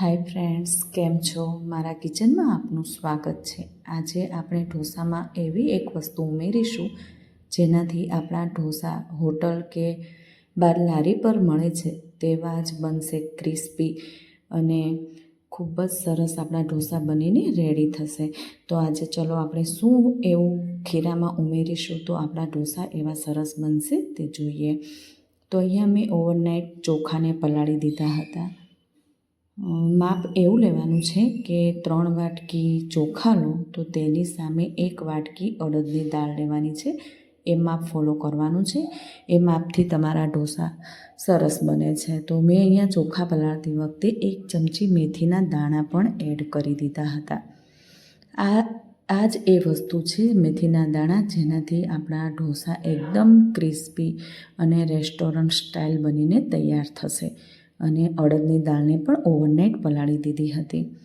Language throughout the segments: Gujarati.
હાય ફ્રેન્ડ્સ કેમ છો? મારા કિચનમાં આપનું સ્વાગત છે. આજે આપણે ઢોસામાં એવી એક વસ્તુ ઉમેરીશું, જેનાથી આપણા ઢોસા હોટલ કે બાર લારી પર મળે છે, તેવા જ બનશે ક્રિસ્પી અને ખૂબ જ સરસ આપણા ઢોસા બનીને રેડી થશે. તો આજે ચલો આપણે શું એવું ખીરામાં ઉમેરીશું, તો આપણા ઢોસા એવા સરસ બનશે તે જોઈએ. તો અહીંયા મેં ઓવરનાઇટ ચોખાને પલાળી દીધા હતા. માપ એવું લેવાનું છે કે ત્રણ વાટકી ચોખા લો, તો તેની સામે એક વાટકી અડદની દાળ લેવાની છે. એ માપ ફોલો કરવાનું છે. એ માપથી તમારા ઢોસા સરસ બને છે. તો મેં અહીંયા ચોખા પલાળતી વખતે એક ચમચી મેથીના દાણા પણ એડ કરી દીધા હતા. આ આ જ એ વસ્તુ છે મેથીના દાણા જેનાથી આપણા ઢોસા એકદમ ક્રિસ્પી અને રેસ્ટોરન્ટ સ્ટાઇલ બનીને તૈયાર થશે. અને અડદની દાળને પણ ઓવરનાઇટ પલાળી દીધી હતી.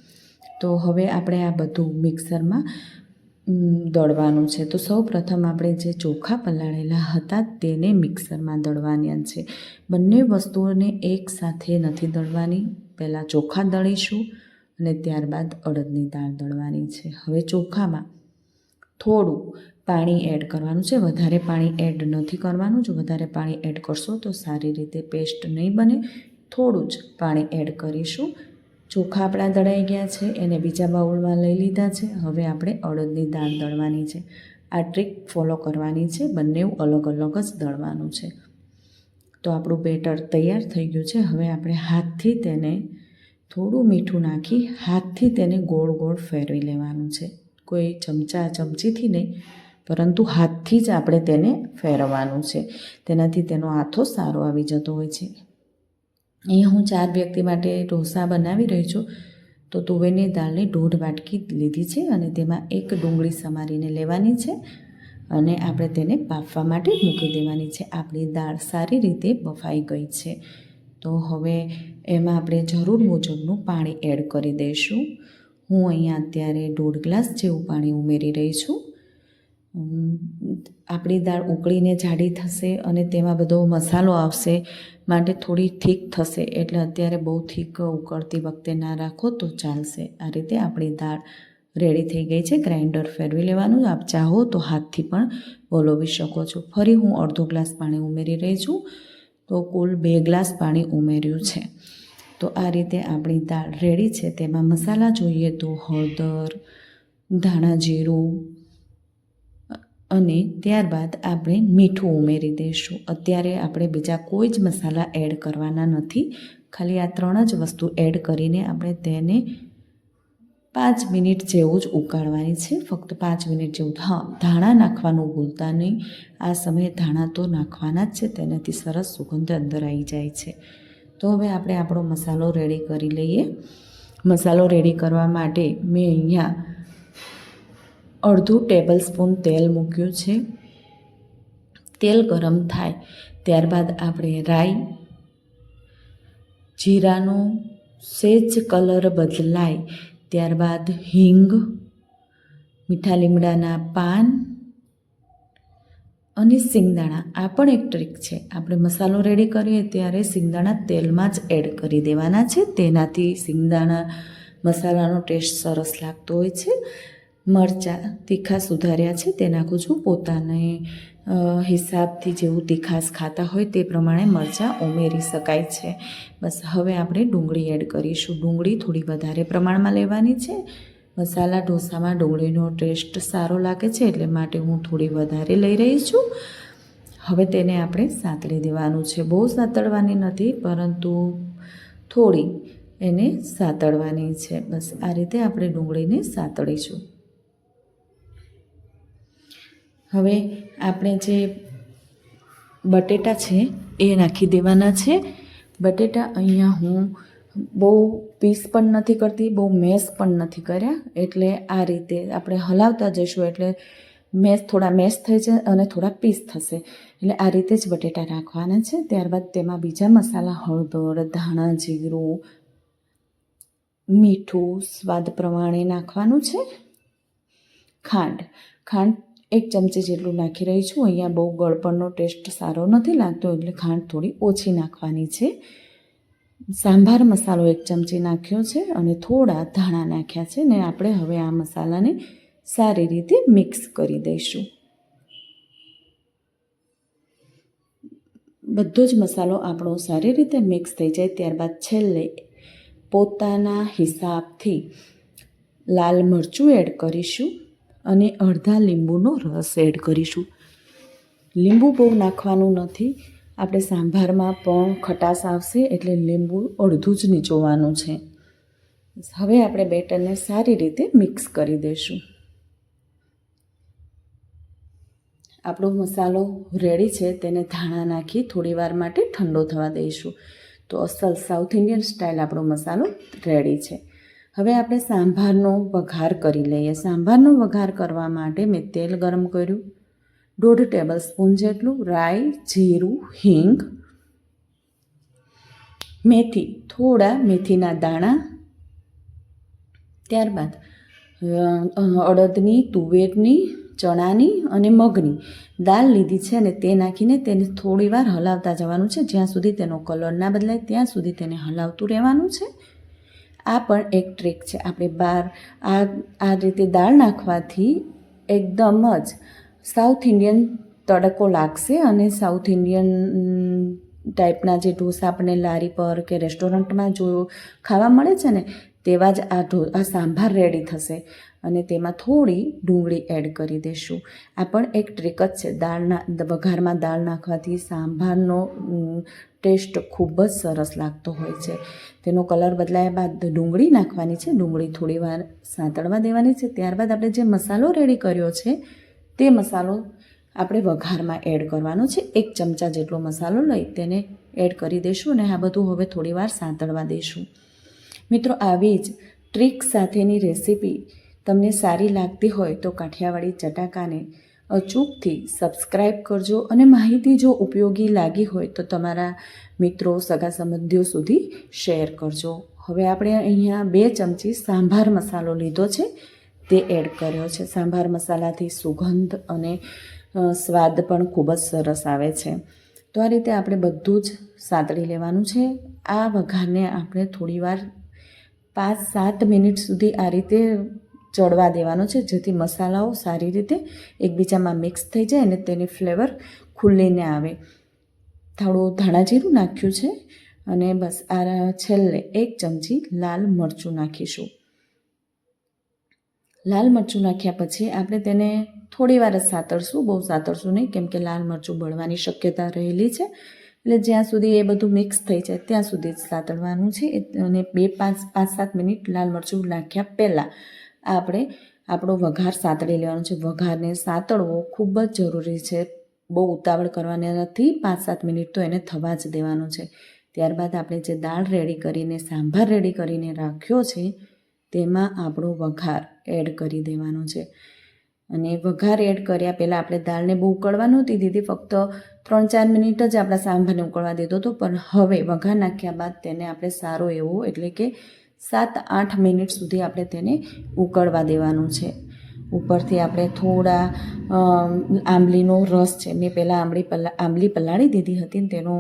તો હવે આપણે આ બધું મિક્સરમાં દળવાનું છે. તો સૌ પ્રથમ આપણે જે ચોખા પલાળેલા હતા તેને મિક્સરમાં દળવાના છે. બંને વસ્તુઓને એકસાથે નથી દળવાની. પહેલાં ચોખા દળીશું અને ત્યારબાદ અડદની દાળ દળવાની છે. હવે ચોખામાં થોડું પાણી એડ કરવાનું છે. વધારે પાણી એડ નથી કરવાનું. જો વધારે પાણી એડ કરશો તો સારી રીતે પેસ્ટ નહીં બને. થોડું જ પાણી એડ કરીશું. ચોખા આપણા દળાઈ ગયા છે, એને બીજા બાઉલમાં લઈ લીધા છે. હવે આપણે અડદની દાળ દળવાની છે. આ ટ્રીક ફોલો કરવાની છે બંને અલગ અલગ જ દળવાનું છે. તો આપણું બેટર તૈયાર થઈ ગયું છે. હવે આપણે હાથથી તેને થોડું મીઠું નાખી હાથથી તેને ગોળ ગોળ ફેરવી લેવાનું છે. કોઈ ચમચા ચમચીથી નહીં, પરંતુ હાથથી જ આપણે તેને ફેરવવાનું છે. તેનાથી તેનો આથો સારો આવી જતો હોય છે. અહીંયા હું ચાર વ્યક્તિ માટે ઢોસા બનાવી રહી છું. તો તુવેરની દાળની દોઢ વાટકી લીધી છે અને તેમાં એક ડુંગળી સમારીને લેવાની છે અને આપણે તેને બાફવા માટે મૂકી દેવાની છે. આપણી દાળ સારી રીતે બફાઈ ગઈ છે. તો હવે એમાં આપણે જરૂર મુજબનું પાણી એડ કરી દઈશું. હું અહીંયા અત્યારે દોઢ ગ્લાસ જેવું પાણી ઉમેરી રહી છું. આપણી દાળ ઉકળીને જાડી થશે અને તેમાં બધો મસાલો આવશે, માટે થોડી થીક થશે. એટલે અત્યારે બહુ થીક ઉકળતી વખતે ના રાખો તો ચાલશે. આ રીતે આપણી દાળ રેડી થઈ ગઈ છે. ગ્રાઇન્ડર ફેરવી લેવાનું આપ ચાહો તો હાથથી પણ બોલોવી શકો છો. ફરી હું અડધો ગ્લાસ પાણી ઉમેરી રહી છું. તો કુલ બે ગ્લાસ પાણી ઉમેર્યું છે. તો આ રીતે આપણી દાળ રેડી છે. તેમાં મસાલા જોઈએ તો હળદર, ધાણા જીરું અને ત્યારબાદ આપણે મીઠું ઉમેરી દઈશું. અત્યારે આપણે બીજા કોઈ જ મસાલા એડ કરવાના નથી. ખાલી આ ત્રણ જ વસ્તુ એડ કરીને આપણે તેને પાંચ મિનિટ જેવું જ ઉકાળવાની છે. ફક્ત પાંચ મિનિટ જેવું. હા, ધાણા નાખવાનું ભૂલતા નહીં. આ સમયે ધાણા તો નાખવાના જ છે. તેનાથી સરસ સુગંધ અંદર આવી જાય છે. તો હવે આપણે આપણો મસાલો રેડી કરી લઈએ. મસાલો રેડી કરવા માટે મેં અહીંયા અડધું ટેબલ સ્પૂન તેલ મૂક્યું છે. તેલ ગરમ થાય ત્યારબાદ આપણે રાઈ, જીરાનો સેજ કલર બદલાય ત્યારબાદ હિંગ, મીઠા લીમડાના પાન અને સિંગદાણા. આ પણ એક ટ્રીક છે. આપણે મસાલો રેડી કરીએ ત્યારે સિંગદાણા તેલમાં જ એડ કરી દેવાના છે. તેનાથી સિંગદાણા મસાલાનો ટેસ્ટ સરસ લાગતો હોય છે. મરચાં તીખા સુધાર્યા છે, તે નાખું છું. પોતાને હિસાબથી જેવું તીખાસ ખાતા હોય તે પ્રમાણે મરચાં ઉમેરી શકાય છે. બસ હવે આપણે ડુંગળી એડ કરીશું. ડુંગળી થોડી વધારે પ્રમાણમાં લેવાની છે. મસાલા ઢોસામાં ડુંગળીનો ટેસ્ટ સારો લાગે છે, એટલે માટે હું થોડી વધારે લઈ રહી છું. હવે તેને આપણે સાતળી દેવાનું છે. બહુ સાતળવાની નથી, પરંતુ થોડી એને સાતળવાની છે. બસ આ રીતે આપણે ડુંગળીને સાતળીશું. હવે આપણે જે બટેટા છે, એ નાખી દેવાના છે. બટેટા અહીંયા હું બહુ પીસ પણ નથી કરતી, બહુ મેશ પણ નથી કર્યા. એટલે આ રીતે આપણે હલાવતા જઈશું, એટલે મેશ થોડા મેશ થઈ જાય અને થોડા પીસ થશે. એટલે આ રીતે જ બટેટા રાખવાના છે. ત્યારબાદ તેમાં બીજા મસાલા હળદર, ધાણા, જીરું, મીઠું, સ્વાદ પ્રમાણે નાખવાનું છે. ખાંડ. ખાંડ એક ચમચી જેટલું નાખી રહી છું. અહીંયા બહુ ગળપણનો ટેસ્ટ સારો નથી લાગતો, એટલે ખાંડ થોડી ઓછી નાખવાની છે. સાંભાર મસાલો એક ચમચી નાખ્યો છે અને થોડા ધાણા નાખ્યા છે ને આપણે હવે આ મસાલાને સારી રીતે મિક્સ કરી દઈશું. બધો જ મસાલો આપણો સારી રીતે મિક્સ થઈ જાય ત્યારબાદ છેલ્લે પોતાના હિસાબથી લાલ મરચું એડ કરીશું. અને અડધા લીંબુનો રસ એડ કરીશું. લીંબુ બહુ નાખવાનું નથી. આપણે સાંભારમાં પણ ખટાશ આવશે એટલે લીંબુ અડધું જ નીચોવાનું છે. હવે આપણે બેટરને સારી રીતે મિક્સ કરી દઈશું. આપણો મસાલો રેડી છે, તેને ધાણા નાખી થોડી વાર માટે ઠંડો થવા દઈશું. તો અસલ સાઉથ ઇન્ડિયન સ્ટાઇલ આપણો મસાલો રેડી છે. હવે આપણે સાંભારનો વઘાર કરી લઈએ. સાંભારનો વઘાર કરવા માટે મેં તેલ ગરમ કર્યું. દોઢ ટેબલ સ્પૂન જેટલું રાઈ, જીરું, હિંગ, મેથી, થોડા મેથીના દાણા, ત્યારબાદ અડદની, તુવેરની, ચણાની અને મગની દાળ લીધી છે અને તે નાખીને તેને થોડી વાર હલાવતા જવાનું છે. જ્યાં સુધી તેનો કલર ના બદલાય, ત્યાં સુધી તેને હલાવતું રહેવાનું છે. આ પણ એક ટ્રીક છે. આપણે બહાર આ આ રીતે દાળ નાખવાથી એકદમ જ સાઉથ ઇન્ડિયન તડકો લાગશે અને સાઉથ ઇન્ડિયન ટાઈપના જે ઢોસા આપણને લારી પર કે રેસ્ટોરન્ટમાં જો ખાવા મળે છે ને તેવા જ આ ઢો, આ સાંભાર રેડી થશે. અને તેમાં થોડી ડુંગળી એડ કરી દઈશું આ પણ એક ટ્રીક જ છે. દાળના વઘારમાં દાળ નાખવાથી સાંભારનો ટેસ્ટ ખૂબ જ સરસ લાગતો હોય છે. તેનો કલર બદલાયા બાદ ડુંગળી નાખવાની છે. ડુંગળી થોડી વાર સાંતળવા દેવાની છે. ત્યારબાદ આપણે જે મસાલો રેડી કર્યો છે, તે મસાલો આપણે વઘારમાં એડ કરવાનો છે. એક ચમચા જેટલો મસાલો લઈ તેને એડ કરી દઈશું અને આ બધું હવે થોડી વાર સાંતળવા દઈશું મિત્રો, આવી જ ટ્રીક સાથેની રેસીપી તમને સારી લાગતી હોય તો કાઠિયાવાડી ચટાકાને અચૂકથી સબસ્ક્રાઈબ કરજો અને માહિતી જો ઉપયોગી લાગી હોય તો તમારા મિત્રો, સગા સંબંધીઓ સુધી શેર કરજો. હવે આપણે અહીંયા બે ચમચી સાંભાર મસાલો લીધો છે. તે એડ કર્યો છે. સાંભાર મસાલાથી સુગંધ અને સ્વાદ પણ ખૂબ જ સરસ આવે છે. તો આ રીતે આપણે બધું જ સાતળી લેવાનું છે. આ વઘારને આપણે થોડીવાર પાંચ સાત મિનિટ સુધી આ રીતે ચડવા દેવાનો છે, જેથી મસાલાઓ સારી રીતે એકબીજામાં મિક્સ થઈ જાય અને તેની ફ્લેવર ખુલ્લીને આવે. થોડું ધાણા જીરું નાખ્યું છે અને બસ આ છેલ્લે એક ચમચી લાલ મરચું નાખીશું. લાલ મરચું નાખ્યા પછી આપણે તેને થોડી વાર જ સાતળશું, બહુ સાતરશું નહીં, કેમ કે લાલ મરચું બળવાની શક્યતા રહેલી છે. એટલે જ્યાં સુધી એ બધું મિક્સ થઈ જાય, ત્યાં સુધી જ સાતળવાનું છે. અને બે પાંચ પાંચ, સાત મિનિટ લાલ મરચું નાખ્યા પહેલાં આપણે આપણો વઘાર સાતળી લેવાનો છે. વઘારને સાતળવો ખૂબ જ જરૂરી છે. બહુ ઉતાવળ કરવાની નથી. પાંચ, સાત મિનિટ તો એને થવા જ દેવાનું છે. ત્યારબાદ આપણે જે દાળ રેડી કરીને, સાંભાર રેડી કરીને રાખ્યો છે, તેમાં આપણો વઘાર એડ કરી દેવાનો છે. અને વઘાર એડ કર્યા. પહેલાં આપણે દાળને બહુ ઉકળવા નહોતી દીધી, ફક્ત ત્રણ ચાર મિનિટ જ આપણા સાંભારને ઉકળવા દીધો હતો. પણ હવે વઘાર નાખ્યા બાદ તેને આપણે સારો એવો, એટલે કે સાત આઠ મિનિટ સુધી આપણે તેને ઉકળવા દેવાનું છે. ઉપરથી આપણે થોડા આંબલીનો રસ છે. મેં પહેલાં આંબલી પલા, આંબલી પલાળી દીધી હતી તેનો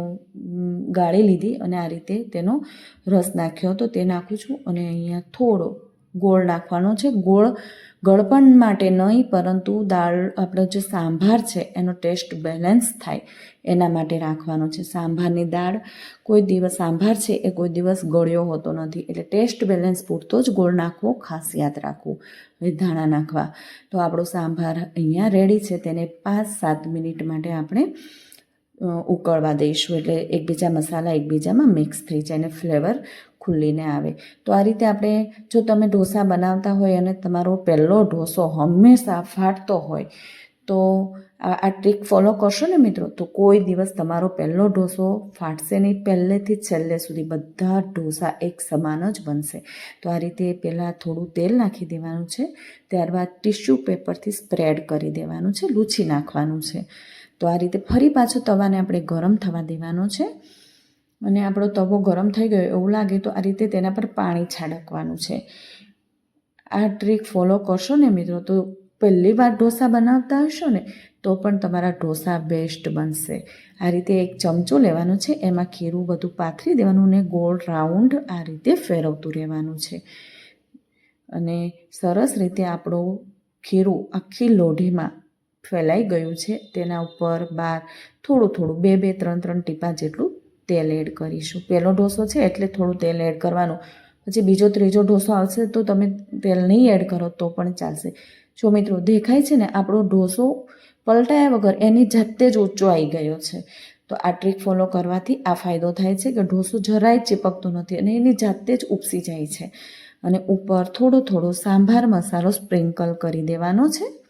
ગાળી લીધી અને આ રીતે તેનો રસ નાખ્યો હતો. તે નાખું છું અને અહીંયા થોડો ગોળ નાખવાનો છે. ગોળ ગળપણ માટે નહીં, પરંતુ દાળ, આપણો જે સાંભાર છે, એનો ટેસ્ટ બેલેન્સ થાય. એના માટે રાખવાનો છે. સાંભારની દાળ કોઈ દિવસ સાંભાર છે, એ કોઈ દિવસ ગળ્યો હોતો નથી. એટલે ટેસ્ટ બેલેન્સ પૂરતો જ ગોળ નાખવો ખાસ યાદ રાખવું ધાણા નાખવા. તો આપણો સાંભાર અહીંયા રેડી છે. તેને પાંચ સાત મિનિટ માટે આપણે ઉકળવા દઈશું. એટલે એકબીજા મસાલા એકબીજામાં મિક્સ થઈ જાય અને ફ્લેવર ખુલ્લીને આવે. તો આ રીતે આપણે જો તમે ઢોસા બનાવતા હોય અને તમારો પહેલો ઢોસો હંમેશા ફાટતો હોય, તો આ ટ્રીક ફોલો કરશો ને મિત્રો, તો કોઈ દિવસ તમારો પહેલો ઢોસો ફાટશે નહીં. પહેલેથી છેલ્લે સુધી બધા ઢોસા એક સમાન જ બનશે. તો આ રીતે પહેલાં થોડું તેલ નાખી દેવાનું છે. ત્યારબાદ ટિશ્યુ પેપરથી સ્પ્રેડ કરી દેવાનું છે. લૂછી નાખવાનું છે. તો આ રીતે ફરી પાછો તવાને આપણે ગરમ થવા દેવાનો છે. અને આપણો તવો ગરમ થઈ ગયો એવું લાગે તો આ રીતે તેના પર પાણી છાડકવાનું છે. આ ટ્રીક ફોલો કરશો ને મિત્રો તો પહેલી વાર ઢોસા બનાવતા હશો ને તો પણ તમારા ઢોસા બેસ્ટ બનશે. આ રીતે એક ચમચો લેવાનો છે, એમાં ખીરું બધું પાથરી દેવાનું ને ગોળ રાઉન્ડ આ રીતે ફેરવતું રહેવાનું છે. અને સરસ રીતે આપણો ખીરું આખી લોઢીમાં ફેલાઈ ગયું છે. તેના ઉપર બાર, થોડું થોડું, બે બે, ત્રણ ત્રણ ટીપા જેટલું તેલ એડ કરીશું. પહેલો ઢોસો છે એટલે થોડું તેલ એડ કરવાનું. પછી બીજો, ત્રીજો ઢોસો આવશે તો તમે તેલ નહીં એડ કરો તો પણ ચાલશે. જો મિત્રો દેખાય છે ને, આપણો ઢોસો પલટાયા વગર એની જાતે જ ઊંચો આવી ગયો છે. તો આ ટ્રીક ફોલો કરવાથી આ ફાયદો થાય છે કે ઢોસો જરાય ચીપકતો નથી અને એની જાતે જ ઉપસી જાય છે. અને ઉપર થોડો થોડો સાંભાર મસાલો સ્પ્રિંકલ કરી દેવાનો છે.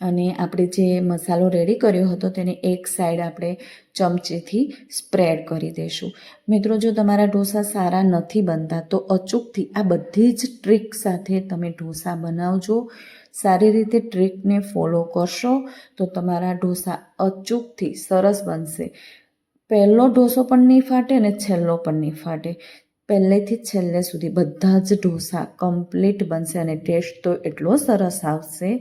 અને આપણે જે મસાલો રેડી કર્યો હતો તેને એક સાઈડ આપણે ચમચીથી સ્પ્રેડ કરી દઈશું. મિત્રો, જો તમારા ઢોસા સારા નથી બનતા, તો અચૂકથી આ બધી જ ટ્રીક સાથે તમે ઢોસા બનાવજો. સારી રીતે ટ્રીકને ફોલો કરશો, તો તમારા ઢોસા અચૂકથી સરસ બનશે. પહેલો ઢોસો પણ નહીં ફાટે અને છેલ્લો પણ નહીં ફાટે. પહેલેથી છેલ્લે સુધી બધા જ ઢોસા કમ્પ્લીટ બનશે અને ટેસ્ટ તો એટલો સરસ આવશે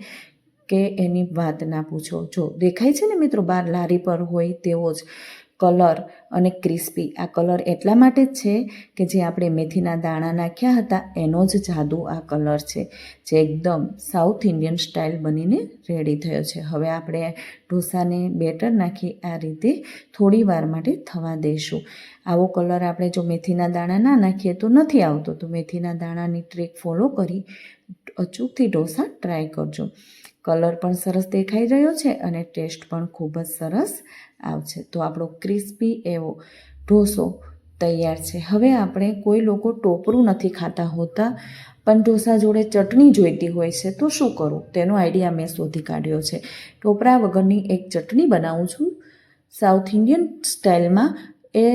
કે એની વાત ના પૂછો. જો દેખાય છે ને મિત્રો બહાર લારી પર હોય તેવો જ કલર અને ક્રિસ્પી. આ કલર એટલા માટે જ છે કે જે આપણે મેથીના દાણા નાખ્યા હતા એનો જ જાદુ આ કલર છે, જે એકદમ સાઉથ ઇન્ડિયન સ્ટાઇલ બનીને રેડી થયો છે. હવે આપણે ઢોસાને બેટર નાખી આ રીતે થોડી વાર માટે થવા દઈશું આવો કલર આપણે જો મેથીના દાણા ના નાખીએ તો નથી આવતો. તો મેથીના દાણાની ટ્રીક ફોલો કરી અચૂકથી ઢોસા ટ્રાય કરજો. કલર પણ સરસ દેખાઈ રહ્યો છે અને ટેસ્ટ પણ ખૂબ જ સરસ આવશે. તો આપણો ક્રિસ્પી એવો ઢોસો તૈયાર છે. હવે આપણે કોઈ લોકો ટોપરું નથી ખાતા હોતા, પણ ઢોસા જોડે ચટણી જોઈતી હોય છે, તો શું કરું? તેનો આઈડિયા મેં શોધી કાઢ્યો છે. ટોપરા વગરની એક ચટણી બનાવું છું. સાઉથ ઇન્ડિયન સ્ટાઇલમાં એ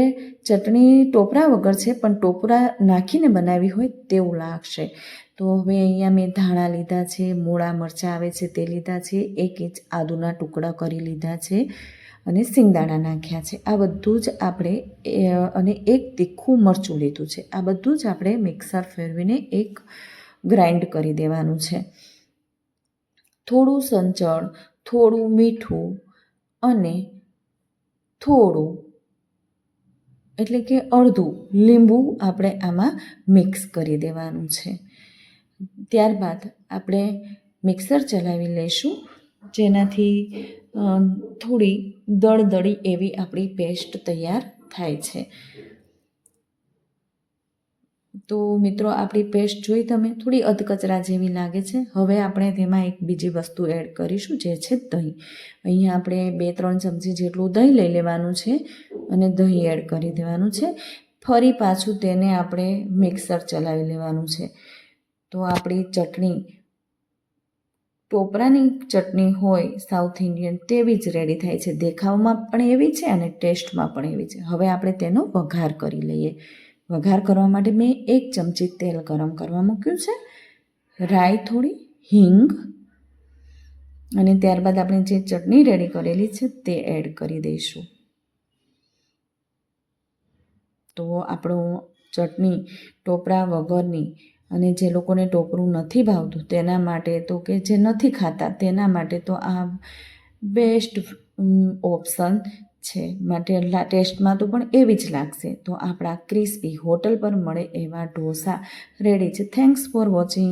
ચટણી ટોપરા વગર છે, પણ ટોપરા નાખીને બનાવી હોય તેવું લાગશે. તો હવે અહીંયા મેં ધાણા લીધા છે, મૂળા મરચાં આવે છે તે લીધા છે, એક ઇંચ આદુના ટુકડા કરી લીધા છે અને સિંગદાણા નાખ્યા છે. આ બધું જ આપણે અને એક તીખું મરચું લીધું છે. આ બધું જ આપણે મિક્સર ફેરવીને એક ગ્રાઇન્ડ કરી દેવાનું છે. થોડું સંચળ, થોડું મીઠું અને થોડું, એટલે કે અડધું લીંબુ આપણે આમાં મિક્સ કરી દેવાનું છે. ત્યારબાદ આપણે મિક્સર ચલાવી લઈશું, જેનાથી થોડી દળદળી એવી આપણી પેસ્ટ તૈયાર થાય છે. તો મિત્રો, આપણી પેસ્ટ જોઈ તમે, થોડી અધકચરા જેવી લાગે છે. હવે આપણે તેમાં એક બીજી વસ્તુ એડ કરીશું, જે છે દહીં. અહીંયા આપણે બે ત્રણ ચમચી જેટલું દહીં લઈ લેવાનું છે અને દહીં એડ કરી દેવાનું છે. ફરી પાછું તેને આપણે મિક્સર ચલાવી લેવાનું છે. તો આપણી ચટણી ટોપરાની ચટણી હોય સાઉથ ઇન્ડિયન તેવી જ રેડી થાય છે. દેખાવમાં પણ એવી છે અને ટેસ્ટમાં પણ એવી છે. હવે આપણે તેનો વઘાર કરી લઈએ. વઘાર કરવા માટે મેં એક ચમચી તેલ ગરમ કરવા મૂક્યું છે. રાઈ થોડી, હિંગ, અને ત્યારબાદ આપણે જે ચટણી રેડી કરેલી છે તે એડ કરી દઈશું. તો આપણો ચટણી, ટોપરા વગરની અને જે લોકોને ટોપરું નથી ભાવતું તેના માટે તો કે જે નથી ખાતા તેના માટે તો આ બેસ્ટ ઓપ્શન છે. માટે ટેસ્ટમાં તો પણ એવી જ લાગશે. તો આપણા ક્રિસ્પી હોટલ પર મળે એવા ઢોસા. રેડી છે. Thanks for watching